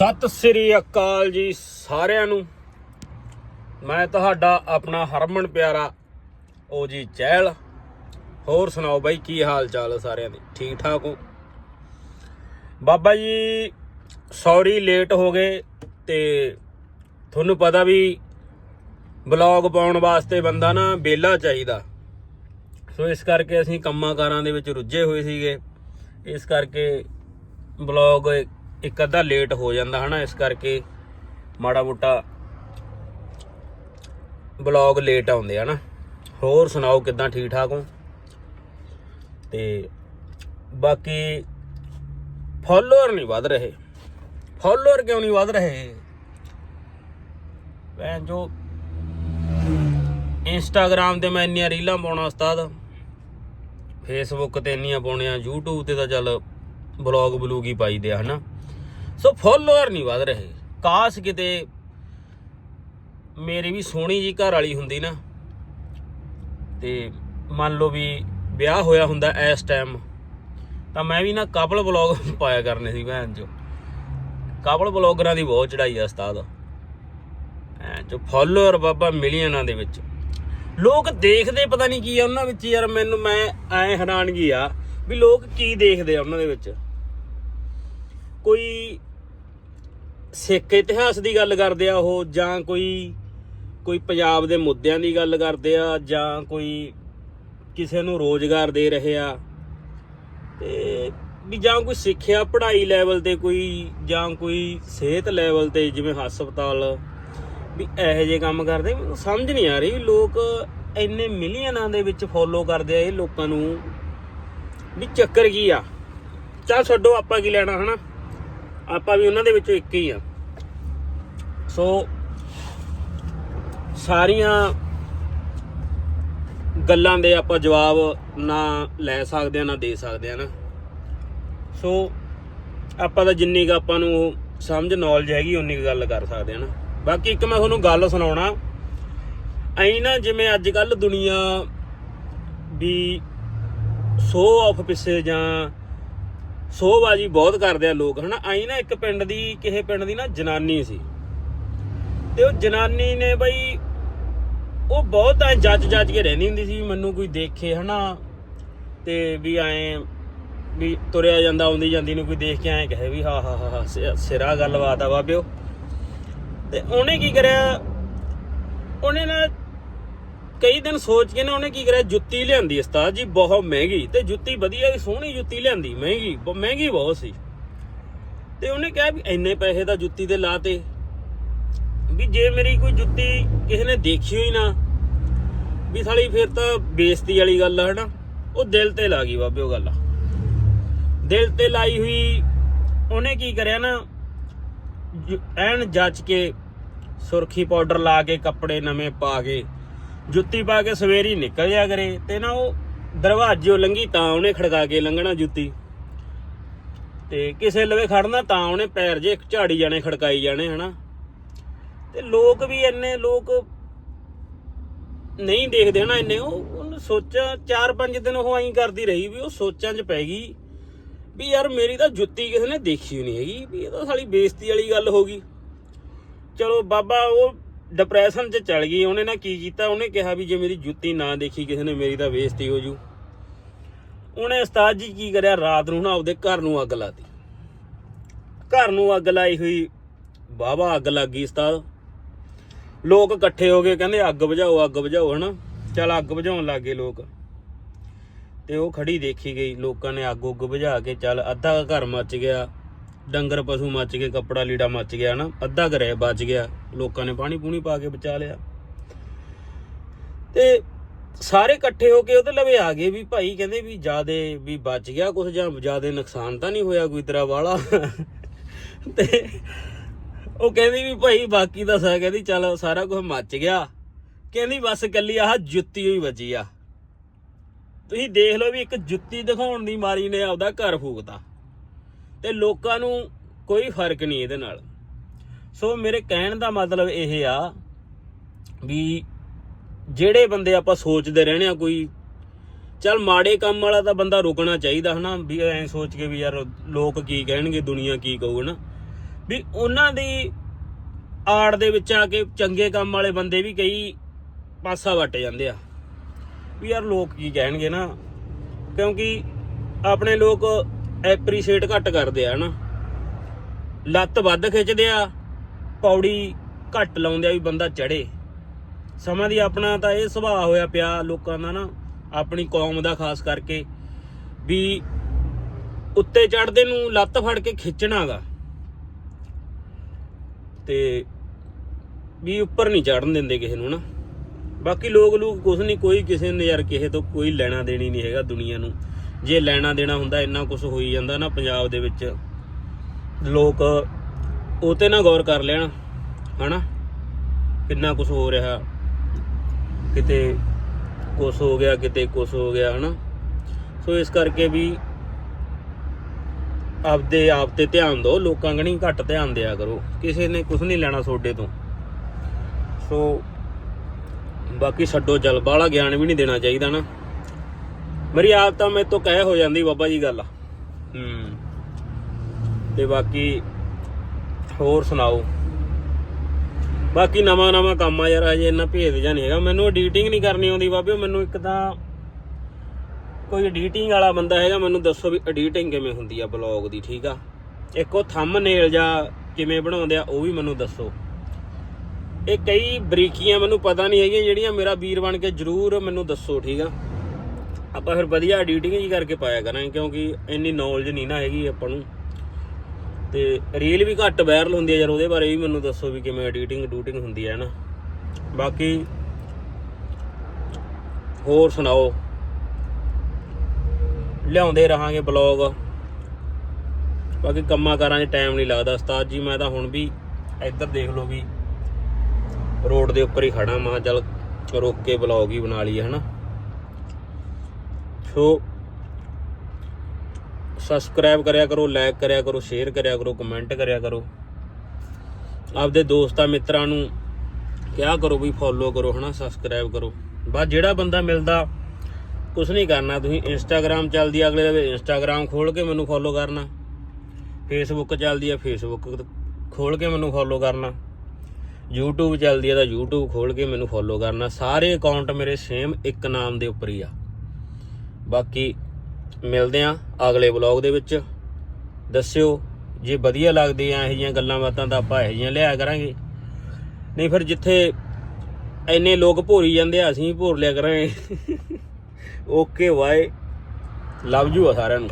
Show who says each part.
Speaker 1: ਸਤਿ ਸ੍ਰੀ ਅਕਾਲ ਜੀ ਸਾਰਿਆਂ ਨੂੰ। ਮੈਂ ਤੁਹਾਡਾ ਆਪਣਾ ਹਰਮਨ ਪਿਆਰਾ ਉਹ ਜੀ ਚਹਿਲ। ਹੋਰ ਸੁਣਾਓ ਬਾਈ, ਕੀ ਹਾਲ ਚਾਲ ਹੈ ਸਾਰਿਆਂ ਦੇ? ਠੀਕ ਠਾਕ ਹੋ? ਬਾਬਾ ਜੀ, ਸੌਰੀ ਲੇਟ ਹੋ ਗਏ ਤੇ ਤੁਹਾਨੂੰ ਪਤਾ ਵੀ ਬਲੌਗ ਪਾਉਣ ਵਾਸਤੇ ਬੰਦਾ ਨਾ ਬੇਲਾ ਚਾਹੀਦਾ। ਸੋ ਇਸ ਕਰਕੇ ਅਸੀਂ ਕੰਮਾਂ ਕਾਰਾਂ ਦੇ ਵਿੱਚ ਰੁੱਝੇ ਹੋਏ ਸੀਗੇ। ਇਸ ਕਰਕੇ ਬਲੌਗ ਇੱਕ ਅੱਧਾ ਲੇਟ ਹੋ ਜਾਂਦਾ ਹਨਾ, ਇਸ ਕਰਕੇ ਮਾੜਾ ਮੋਟਾ ਬਲੌਗ ਲੇਟ ਆਉਂਦੇ ਹਨਾ। ਹੋਰ ਸੁਣਾਓ, ਕਿਦਾਂ ਠੀਕ ਠਾਕ ਹੋ? ਤੇ ਬਾਕੀ ਫਾਲੋਅਰ ਨਹੀਂ ਵਧ ਰਹੇ। ਫਾਲੋਅਰ ਕਿਉਂ ਨਹੀਂ ਵਧ ਰਹੇ? ਭੈਣ ਜੋ ਇੰਸਟਾਗ੍ਰam ਤੇ ਮੈਂ ਇੰਨੀਆਂ ਰੀਲਾਂ ਪਾਉਣਾ ਉਸਤਾਦ। ਫੇਸਬੁੱਕ ਤੇ ਇੰਨੀਆਂ ਪਾਉਣੀਆਂ, YouTube ਤੇ ਤਾਂ ਚੱਲ ਬਲੌਗ ਬਲੂਗ ਹੀ ਪਾਈਦੇ ਆ ਹਨਾ। ਸੋ ਫੋਲੋਅਰ ਨਹੀਂ ਵਧ ਰਹੇ। ਕਾਸ਼ ਕਿਤੇ ਮੇਰੀ ਵੀ ਸੋਹਣੀ ਜੀ ਘਰ ਵਾਲੀ ਹੁੰਦੀ ਨਾ। ਤੇ ਮੰਨ ਲਓ ਵੀ ਵਿਆਹ ਹੋਇਆ ਹੁੰਦਾ ਇਸ ਟਾਈਮ ਤਾਂ ਮੈਂ ਵੀ ਨਾ ਕਪਲ ਬਲੌਗ ਪਾਇਆ ਕਰਨੇ ਸੀ ਭੈਣ ਚੋ ਕਪਲ ਬਲੌਗਰਾਂ ਦੀ ਬਹੁਤ ਚੜਾਈ ਆ ਉਸਤਾਦ। ਐ ਜੋ ਫਾਲੋਅਰ ਬਾਬਾ ਮਿਲੀਅਨਾਂ ਦੇ ਵਿੱਚ। ਲੋਕ ਦੇਖਦੇ ਪਤਾ ਨਹੀਂ ਕੀ ਆ ਉਹਨਾਂ ਵਿੱਚ ਯਾਰ, ਮੈਨੂੰ ਮੈਂ ਐ ਹੈਰਾਨਗੀ ਆ ਵੀ ਲੋਕ ਕੀ ਦੇਖਦੇ ਆ ਉਹਨਾਂ ਦੇ ਵਿੱਚ। ਕੋਈ ਸਿੱਖ ਇਤਿਹਾਸ ਦੀ ਗੱਲ ਕਰਦੇ ਆ ਉਹ, ਜਾਂ ਕੋਈ ਕੋਈ ਪੰਜਾਬ ਦੇ ਮੁੱਦਿਆਂ ਦੀ ਗੱਲ ਕਰਦੇ ਆ, ਜਾਂ ਕੋਈ ਕਿਸੇ ਨੂੰ ਰੋਜ਼ਗਾਰ ਦੇ ਰਹੇ ਆ। ਤੇ ਵੀ ਜਾਂ ਕੋਈ ਸਿੱਖਿਆ ਪੜ੍ਹਾਈ ਲੈਵਲ ਤੇ ਕੋਈ, ਜਾਂ ਕੋਈ ਸਿਹਤ ਲੈਵਲ ਤੇ, ਜਿਵੇਂ ਹਸਪਤਾਲ, ਵੀ ਇਹੋ ਜਿਹੇ ਕੰਮ ਕਰਦੇ ਮੈਨੂੰ ਸਮਝ ਨਹੀਂ ਆ ਰਹੀ ਵੀ ਲੋਕ ਇੰਨੇ ਮਿਲੀਅਨਾਂ ਦੇ ਵਿੱਚ ਫੋਲੋ ਕਰਦੇ ਆ ਇਹ ਲੋਕਾਂ ਨੂੰ। ਵੀ ਚੱਕਰ ਕੀ ਆ? ਚੱਲ ਛੱਡੋ ਆਪਾਂ ਕੀ ਲੈਣਾ, ਹਨਾ? ਆਪਾਂ ਵੀ ਉਹਨਾਂ ਦੇ ਵਿੱਚੋਂ ਇੱਕ ਹੀ ਆ। ਸੋ ਸਾਰੀਆਂ ਗੱਲਾਂ ਦੇ ਆਪਾਂ ਜਵਾਬ ਨਾ ਲੈ ਸਕਦੇ ਆ, ਨਾ ਦੇ ਸਕਦੇ ਆ ਨਾ। ਸੋ ਆਪਾਂ ਤਾਂ ਜਿੰਨੀ ਕੁ ਆਪਾਂ ਨੂੰ ਸਮਝ ਨੌਲੇਜ ਹੈਗੀ, ਉਨੀ ਕੁ ਗੱਲ ਕਰ ਸਕਦੇ ਆ ਨਾ। ਬਾਕੀ ਇੱਕ ਮੈਂ ਤੁਹਾਨੂੰ ਗੱਲ ਸੁਣਾਉਣਾ। ਐਂ ਨਾ ਜਿਵੇਂ ਅੱਜ ਕੱਲ ਦੁਨੀਆ ਵੀ ਸੋ ਆਫ ਪਿੱਛੇ ਜਾਂ ਸੋਬਾਜੀ ਬਹੁਤ ਕਰਦੇ ਆ ਲੋਕ ਹਨਾ? ਆਈ ਨਾ ਇੱਕ ਪਿੰਡ ਦੀ ਕਿਸੇ ਪਿੰਡ ਦੀ ਨਾ ਜਨਾਨੀ ਸੀ। ਤੇ ਉਹ ਜਨਾਨੀ ਨੇ ਬਈ ਉਹ ਬਹੁਤ ਐ ਜੱਜ ਜੱਜ ਕੇ ਰਹਿੰਦੀ ਹੁੰਦੀ ਸੀ ਵੀ ਮੈਨੂੰ ਕੋਈ ਦੇਖੇ ਹਨਾ? ਤੇ ਵੀ ਐ ਵੀ ਤੁਰਿਆ ਜਾਂਦਾ ਆਉਂਦੀ ਜਾਂਦੀ ਨੂੰ ਕੋਈ ਦੇਖ ਕੇ ਐ ਕਹੇ ਵੀ ਹਾ ਹਾ ਹਾ ਹਾ, ਸਿਰਾ ਗੱਲਬਾਤ ਆ ਬਾਬਿਓ। ਤੇ ਉਹਨੇ ਕੀ ਕਰਿਆ? ਉਹਨੇ ਨਾ ਕਈ ਦਿਨ ਸੋਚ ਕੇ ਨਾ ਉਹਨੇ ਕੀ ਕਰਿਆ, ਜੁੱਤੀ ਲਿਆਂਦੀ ਉਸਤਾਦ ਜੀ, ਬਹੁਤ ਮਹਿੰਗੀ। ਤੇ ਜੁੱਤੀ ਵਧੀਆ ਵੀ ਸੋਹਣੀ ਜੁੱਤੀ ਲਿਆਂਦੀ, ਮਹਿੰਗੀ, ਬ- ਮਹਿੰਗੀ ਬਹੁਤ ਸੀ। ਤੇ ਉਹਨੇ ਕਿਹਾ ਵੀ ਇੰਨੇ ਪੈਸੇ ਤਾਂ ਜੁੱਤੀ ਤੇ ਲਾਤੇ। ਵੀ ਜੇ ਮੇਰੀ ਕੋਈ ਜੁੱਤੀ ਕਿਸੇ ਨੇ ਦੇਖੀ ਹੋਈ ਨਾ, ਵੀ ਸਾਲੀ ਫਿਰ ਤਾਂ ਬੇਇੱਜ਼ਤੀ ਵਾਲੀ ਗੱਲ ਆ, ਹਨਾ। ਉਹ ਦਿਲ ਤੇ ਲਾ ਗਈ ਬਾਬੇ, ਉਹ ਗੱਲ ਦਿਲ ਤੇ ਲਾਈ ਹੋਈ, ਉਹਨੇ ਕੀ ਕਰਿਆ ਨਾ ਐਨ ਜੱਜ ਕੇ ਸੁਰਖੀ ਪਾਊਡਰ ਲਾ ਕੇ, ਕੱਪੜੇ ਨਵੇਂ ਪਾ ਕੇ ਜੁੱਤੀ ਪਾ ਕੇ ਸਵੇਰੀ ਨਿਕਲ ਜਾ ਕਰੇ ਤੇ ਨਾ ਉਹ ਦਰਵਾਜ਼ਿਓ ਲੰਗੀ ਤਾਂ ਉਹਨੇ ਖੜਕਾ ਕੇ ਲੰਘਣਾ ਜੁੱਤੀ। ਤੇ ਕਿਸੇ ਲਵੇ ਖੜਨਾ ਤਾਂ ਉਹਨੇ ਪੈਰ ਜੇ ਝਾੜੀ ਜਾਣੇ ਖੜਕਾਈ ਜਾਣੇ, ਹਨਾ? ਤੇ ਲੋਕ ਵੀ ਇੰਨੇ, ਲੋਕ ਨਹੀਂ ਦੇਖਦੇ ਨਾ ਇੰਨੇ। ਉਹ, ਉਹਨੇ ਸੋਚਿਆ 4-5 ਦਿਨ ਉਹ ਐਂ ਕਰਦੀ ਰਹੀ ਵੀ ਉਹ ਸੋਚਾਂ 'ਚ ਪੈ ਗਈ ਵੀ ਯਾਰ ਮੇਰੀ ਤਾਂ ਜੁੱਤੀ ਕਿਸੇ ਨੇ ਦੇਖੀ ਨਹੀਂ ਹੈਗੀ, ਵੀ ਇਹ ਤਾਂ ਸਾਲੀ ਬੇਇੱਜ਼ਤੀ ਵਾਲੀ ਗੱਲ ਹੋ ਗਈ। ਚਲੋ ਬਾਬਾ, ਉਹ ਡਿਪਰੈਸ਼ਨ 'ਚ ਚਲ ਗਈ, ਉਹਨੇ ਨਾ ਕੀ ਕੀਤਾ? ਉਹਨੇ ਕਿਹਾ ਵੀ ਜੇ ਮੇਰੀ ਜੁੱਤੀ ਨਾ ਦੇਖੀ, ਕਿਸੇ ਨੇ ਮੇਰੀ ਤਾਂ ਬੇਇੱਜ਼ਤੀ ਹੋ ਜੂ। ਉਹਨੇ ਉਸਤਾਦ ਜੀ ਕੀ ਕਰਿਆ? ਰਾਤ ਨੂੰ ਨਾ ਆਪਦੇ ਘਰ ਨੂੰ ਅੱਗ ਲਾਤੀ। ਘਰ ਨੂੰ ਅੱਗ ਲਾਈ ਹੋਈ ਬਾਬਾ ਅੱਗ ਲੱਗ ਗਈ ਉਸਤਾਦ। ਲੋਕ ਇਕੱਠੇ ਹੋ ਗਏ, ਕਹਿੰਦੇ ਅੱਗ ਬੁਝਾਓ ਅੱਗ ਬੁਝਾਓ, ਹਨਾ? ਚਲ ਅੱਗ ਬੁਝਾਉਣ ਲੱਗ ਗਏ ਲੋਕ। ਤੇ ਉਹ ਖੜੀ ਦੇਖੀ ਗਈ, ਲੋਕਾਂ ਨੇ ਅੱਗ ਉੱਗ ਬੁਝਾ ਕੇ, ਚੱਲ ਅੱਧਾ ਘਰ ਮੱਚ ਗਿਆ। ਡੰਗਰ ਪਸ਼ੂ ਮੱਚ ਗਏ, ਕੱਪੜਾ ਲੀੜਾ ਮੱਚ ਗਿਆ ਨਾ ਅੱਧਾ ਘਰੇ ਬਚ ਗਿਆ। ਲੋਕਾਂ ਨੇ ਪਾਣੀ ਪੂਣੀ ਪਾ ਕੇ ਬਚਾ ਲਿਆ। ਤੇ ਸਾਰੇ ਇਕੱਠੇ ਹੋ ਕੇ ਉਹਦੇ ਲਵੇ ਆ ਗਏ ਵੀ ਭਾਈ ਕਹਿੰਦੇ ਵੀ ਜਿਆਦੇ ਵੀ ਬਚ ਗਿਆ ਕੁਝ ਜਾਂ ਜਿਆਦੇ ਨੁਕਸਾਨ ਤਾਂ ਨਹੀਂ ਹੋਇਆ ਕੋਈ ਤੇਰਾ ਵਾਲਾ? ਤੇ ਉਹ ਕਹਿੰਦੀ ਵੀ ਭਾਈ ਬਾਕੀ ਤਾਂ ਸਾ ਕਹਿੰਦੀ ਚੱਲ ਸਾਰਾ ਕੁਝ ਮੱਚ ਗਿਆ। ਕਹਿੰਦੀ ਬਸ ਕੱਲੀ ਆਹ ਜੁੱਤੀ ਹੋਈ ਬਚੀ ਆ। ਤੁਸੀਂ ਦੇਖ ਲਓ ਵੀ ਇੱਕ ਜੁੱਤੀ ਦਿਖਾਉਣ ਦੀ ਮਾਰੀ ਨੇ ਆਪਦਾ ਘਰ ਫੂਕਤਾ। ਤੇ ਲੋਕਾਂ ਨੂੰ ਕੋਈ ਫ਼ਰਕ ਨਹੀਂ ਇਹਦੇ ਨਾਲ। ਸੋ ਮੇਰੇ ਕਹਿਣ ਦਾ ਮਤਲਬ ਇਹ ਆ ਵੀ ਜਿਹੜੇ ਬੰਦੇ ਆਪਾਂ ਸੋਚਦੇ ਰਹਿਣੇ ਆ ਕੋਈ, ਚੱਲ ਮਾੜੇ ਕੰਮ ਵਾਲਾ ਤਾਂ ਬੰਦਾ ਰੁਕਣਾ ਚਾਹੀਦਾ ਹਨਾ, ਵੀ ਐਂ ਸੋਚ ਕੇ ਵੀ ਯਾਰ ਲੋਕ ਕੀ ਕਹਿਣਗੇ, ਦੁਨੀਆ ਕੀ ਕਹੂ ਹਨਾ ਵੀ ਉਹਨਾਂ ਦੀ ਆੜ ਦੇ ਵਿੱਚ ਆ ਕੇ ਚੰਗੇ ਕੰਮ ਵਾਲੇ ਬੰਦੇ ਵੀ ਕਈ ਪਾਸਾ ਵੱਟ ਜਾਂਦੇ ਆ। ਵੀ ਯਾਰ ਲੋਕ ਕੀ ਕਹਿਣਗੇ ਨਾ, ਕਿਉਂਕਿ ਆਪਣੇ ਲੋਕ ਐਪਰੀਸ਼ੀਏਟ ਘੱਟ ਕਰਦੇ ਆ ਨਾ ਲੱਤ ਵੱਧ ਖਿੱਚਦੇ ਆ, ਪੌੜੀ ਘੱਟ ਲਾਉਂਦੇ ਆ ਵੀ ਬੰਦਾ ਚੜੇ ਸਮਾਂ ਦੀ ਆਪਣਾ ਤਾਂ ਇਹ ਸੁਭਾਅ ਹੋਇਆ ਪਿਆ ਲੋਕਾਂ ਦਾ ਨਾ, ਆਪਣੀ ਕੌਮ ਦਾ ਖਾਸ ਕਰਕੇ, ਵੀ ਉੱਤੇ ਚੜਦੇ ਨੂੰ ਲੱਤ ਫੜ ਕੇ ਖਿੱਚਣਾਗਾ ਤੇ ਵੀ ਉੱਪਰ ਨਹੀਂ ਚੜਨ ਦਿੰਦੇ ਕਿਸੇ ਨੂੰ ਨਾ। ਬਾਕੀ ਲੋਕ ਲੋਕ ਕੁਝ ਨਹੀਂ, ਕੋਈ ਕਿਸੇ ਨੇ ਯਾਰ ਕਿਸੇ ਤੋਂ ਕੋਈ ਲੈਣਾ ਦੇਣੀ ਨਹੀਂ ਹੈਗਾ ਦੁਨੀਆ ਨੂੰ। ਜੇ ਲੈਣਾ ਦੇਣਾ ਹੁੰਦਾ, ਇੰਨਾ ਕੁਝ ਹੋਈ ਜਾਂਦਾ ਨਾ ਪੰਜਾਬ ਦੇ ਵਿੱਚ। ਲੋਕ ਉਹ ਤੇ ਨਾ ਗੌਰ ਕਰ ਲੈਣ, ਹਨਾ? ਕਿੰਨਾ ਕੁਝ ਹੋ ਰਿਹਾ। ਕਿਤੇ ਕੁਛ ਹੋ ਗਿਆ, ਕਿਤੇ ਕੁਛ ਹੋ ਗਿਆ, ਹਨਾ? ਸੋ ਇਸ ਕਰਕੇ ਵੀ ਆਪਦੇ ਆਪ ਤੇ ਧਿਆਨ ਦਿਓ, ਲੋਕਾਂ ਕਣੀ ਘੱਟ ਧਿਆਨ ਦਿਆ ਕਰੋ। ਕਿਸੇ ਨੇ ਕੁਝ ਨਹੀਂ ਲੈਣਾ ਤੁਹਾਡੇ ਤੋਂ। ਸੋ ਬਾਕੀ ਛੱਡੋ, ਜਲਬਾ ਵਾਲਾ ਗਿਆਨ ਵੀ ਨਹੀਂ ਦੇਣਾ ਚਾਹੀਦਾ ਨਾ। ਮੇਰੀ ਆਦਤ ਤਾਂ ਮੇਰੇ ਤੋਂ ਕਹਿ ਹੋ ਜਾਂਦੀ ਬਾਬਾ ਜੀ ਗੱਲ। ਹੂੰ। ਤੇ ਬਾਕੀ ਹੋਰ ਸੁਣਾਓ। ਬਾਕੀ ਨਵਾਂ ਨਵਾਂ ਕੰਮ ਆ ਯਾਰ ਹਜੇ ਇੰਨਾ ਭੇਦ ਜਾਂ ਨਹੀਂ ਹੈਗਾ। ਮੈਨੂੰ ਐਡੀਟਿੰਗ ਨਹੀਂ ਕਰਨੀ ਆਉਂਦੀ ਬਾਬਿਓ ਮੈਨੂੰ ਇੱਕ ਤਾਂ ਕੋਈ ਐਡੀਟਿੰਗ ਵਾਲਾ ਬੰਦਾ ਹੈਗਾ ਮੈਨੂੰ ਦੱਸੋ ਵੀ ਐਡੀਟਿੰਗ ਕਿਵੇਂ ਹੁੰਦੀ ਆ ਬਲੌਗ ਦੀ ਠੀਕ ਆ? ਇੱਕ ਉਹ ਥੰਬਨੇਲ ਜਾਂ ਕਿਵੇਂ ਬਣਾਉਂਦੇ ਆ ਉਹ ਵੀ ਮੈਨੂੰ ਦੱਸੋ। ਇਹ ਕਈ ਬਰੀਕੀਆਂ ਮੈਨੂੰ ਪਤਾ ਨਹੀਂ ਹੈਗੀਆਂ ਜਿਹੜੀਆਂ ਮੇਰਾ ਵੀਰ ਬਣ ਕੇ ਜਰੂਰ ਮੈਨੂੰ ਦੱਸੋ ਠੀਕ ਆ? ਆਪਾਂ ਫਿਰ ਵਧੀਆ ਐਡੀਟਿੰਗ ਹੀ ਕਰਕੇ ਪਾਇਆ ਕਰਾਂਗੇ, ਕਿਉਂਕਿ ਇੰਨੀ ਨੌਲੇਜ ਨਹੀਂ ਨਾ ਹੈਗੀ ਆਪਾਂ ਨੂੰ। ਤੇ ਰੀਲ ਵੀ ਘੱਟ ਵਾਇਰਲ ਹੁੰਦੀ ਹੈ ਯਾਰ, ਉਹਦੇ ਬਾਰੇ ਵੀ ਮੈਨੂੰ ਦੱਸੋ ਵੀ ਕਿਵੇਂ ਐਡੀਟਿੰਗ ਡੂਟਿੰਗ ਹੁੰਦੀ ਹੈ ਨਾ ਬਾਕੀ ਹੋਰ ਸੁਣਾਓ। ਲਿਆਉਂਦੇ ਰਹਾਂਗੇ ਬਲੌਗ ਬਾਕੀ ਕੰਮਾਂ ਕਾਰਾਂ 'ਚ ਟਾਈਮ ਨਹੀਂ ਲੱਗਦਾ। ਉਸਤਾਦ ਜੀ, ਮੈਂ ਤਾਂ ਹੁਣ ਵੀ ਇੱਧਰ ਦੇਖ ਲਓ ਵੀ ਰੋਡ ਦੇ ਉੱਪਰ ਹੀ ਖੜਾ ਮਾਂ ਚੱਲ ਰੁਕ ਕੇ ਬਲੌਗ ਹੀ ਬਣਾ ਲਈਏ, ਹਨਾ। ਸੋ ਸਬਸਕ੍ਰਾਈਬ ਕਰਿਆ ਕਰੋ ਲਾਈਕ ਕਰਿਆ ਕਰੋ ਸ਼ੇਅਰ ਕਰਿਆ ਕਰੋ ਕਮੈਂਟ ਕਰਿਆ ਕਰੋ। ਆਪਦੇ ਦੋਸਤਾਂ ਮਿੱਤਰਾਂ ਨੂੰ ਕਿਹਾ ਕਰੋ ਵੀ ਫੋਲੋ ਕਰੋ, ਹਨਾ ਸਬਸਕ੍ਰਾਈਬ ਕਰੋ। ਬਸ ਜਿਹੜਾ ਬੰਦਾ ਮਿਲਦਾ ਕੁਝ ਨਹੀਂ ਕਰਨਾ, ਤੁਸੀਂ ਇੰਸਟਾਗ੍ਰam ਚੱਲਦੀ ਅਗਲੇ ਦੇ ਇੰਸਟਾਗ੍ਰam ਖੋਲ ਕੇ ਮੈਨੂੰ ਫੋਲੋ ਕਰਨਾ। ਫੇਸਬੁੱਕ ਚੱਲਦੀ ਆ ਫੇਸਬੁੱਕ ਖੋਲ ਕੇ ਮੈਨੂੰ ਫੋਲੋ ਕਰਨਾ। YouTube ਚੱਲਦੀ ਆ ਤਾਂ YouTube ਖੋਲ ਕੇ ਮੈਨੂੰ ਫੋਲੋ ਕਰਨਾ। ਸਾਰੇ ਅਕਾਊਂਟ ਮੇਰੇ ਸੇਮ ਇੱਕ ਨਾਮ ਦੇ ਉੱਪਰ ਹੀ ਆ। ਬਾਕੀ ਮਿਲਦੇ ਆ ਅਗਲੇ ਵਲੌਗ ਦੇ ਵਿੱਚ। ਦੱਸਿਓ ਜੇ ਵਧੀਆ ਲੱਗਦੀ ਆ ਇਹੋ ਜਿਹੀਆਂ ਗੱਲਾਂ ਬਾਤਾਂ ਤਾਂ ਆਪਾਂ ਇਹੋ ਜਿਹੀਆਂ ਲਿਆ ਕਰਾਂਗੇ। ਨਹੀਂ ਫਿਰ ਜਿੱਥੇ ਐਨੇ ਲੋਕ ਭੋਰੀ ਜਾਂਦੇ ਆ, ਅਸੀਂ ਵੀ ਭੋਰ ਲਿਆ ਕਰਾਂਗੇ। Okay bye. ਲਵ ਯੂ ਆ ਸਾਰਿਆਂ ਨੂੰ।